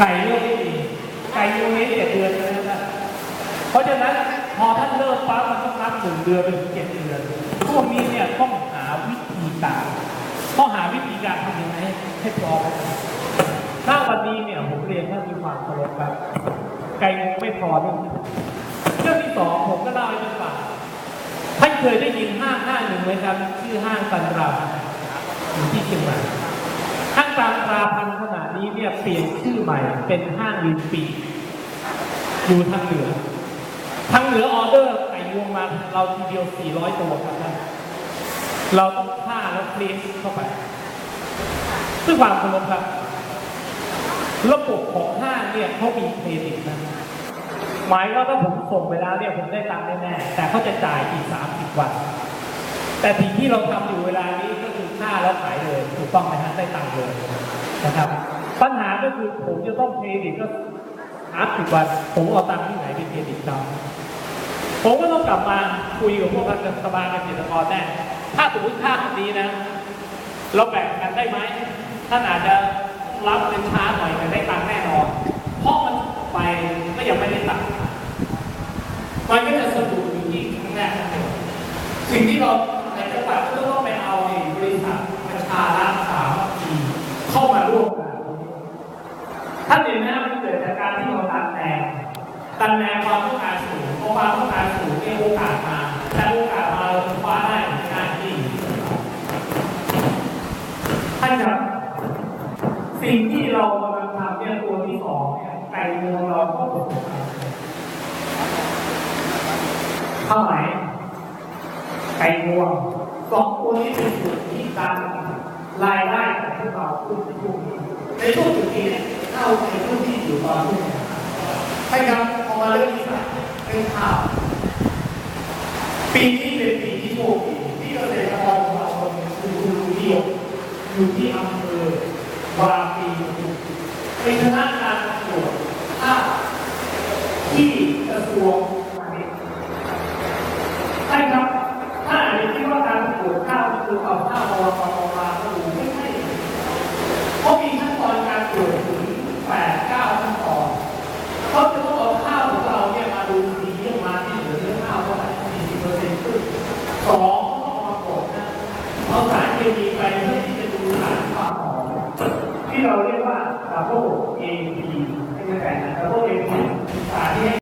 ไก่เลือกไม่ดีไก่ยูนี้เจ็ดเดือนเลยนะเพราะฉะนั้นพอท่านเลิกปั๊บมันต้องนับหนึ่งเดือนเป็นเจ็ดเดือน พวกนี้เนี่ยต้องหาวิธีการต้องหาวิธีการทำยังไงให้พร้อมถ้าวันนี้เนี่ยผมเรียนท่ามีความเคารพครับไก่งวงไม่พอเรื่องที่เรื่องที่สองผมก็เล่าให้ท่านฟังท่านเคยได้ยินห้างห้างหนึ่งไหมครับ ชื่อห้างตันราอยู่ที่เชียงใหม่ห้างตามราพันขนา นี้เนี่ยเปลี่ยนชื่อใหม่เป็นห้างลินปีอยู่ทางเหนือทางเหนือออเดอร์ไก่งวงมาเราทีเดียว 400 ตัวครับท่านเราต้องฆ่าแล้วเคลียร์เข้าไปด้วยความเคารพครับ ระบบของห้างเนี่ยเขามีเครดิตนะหมายว่าถ้าผมส่งไปแล้วเนี่ยผมได้ตังค์แน่แต่เขาจะจ่ายอีก30วัน แต่สิ่งที่เราทำอยู่เวลานี้ก็คือฆ่าแล้วขายเลยถูกต้องไหมฮะได้ตังค์เลยนะครับ ปัญหาก็คือผมจะต้องเครดิตก็หาสิบวัน ผมเอาตังค์ที่ไหนไปเครดิตเขาผมก็ต้องกลับมาคุยกับพวกรัฐบาลเกษตรกรแน่ถ้าสมมติค่าแบบนี้นะ เราแบ่งกันได้ไหมท่านอาจจะรับเป็นช้าหน่อยแต่ได้ตังค์แน่นอน เพราะมันไปก็ยังไม่ได้ตังค์มันก็จะสะดุดอยู่ที่ครั้งแรกนั่นเอง สิ่งที่เราในจังหวัดก็ต้องไปเอาในบริษัทประชารัฐสามัคคีเข้ามาร่วมกัน ท่านเห็นไหมครับมันเกิดจากการที่เราตัดแนวตัดแนวความต้องการสูงเพราะความต้องการสูงเนี่ยโอกาสมาแต่โอกาสมาเราคว้าได้ในหน้าที่ท่านครับสิ่งที่เรากำลังทำเนี่ยตัวที่สองเนี่ยไก่งวงเราก็ประสบความสำเท่าไหร่ไก่งวงสองตัวนี้เป็นส่วนที่การรายได้ของพวกเราขึ้นในช่วงในช่วงจุดนี้ เนี่ยเข้าในช่วงที่อยู่ตอนนี้ให้ครับพอมาเรื่องนี้ครับเป็นข่าวปีนี้เป็นปีที่โชคดีที่เกษตรกรของเราคนนึงคือคุณลุงนิยมอยู่ที่อำเภอวาปีปทุมเป็นคณะการประกวดข้าวที่กระทรวงพาณิชย์ใช่ครับถ้าอาจจะคิดว่าการปลูกข้าวคือเอาข้าวมาวาง สองมาผลเอาสายเคมีไปเพื่อที่จะดูสารความอมที่เราเรียกว่าคาร์โบเอพีใช่ไหมครับคาร์โเอพีสารที่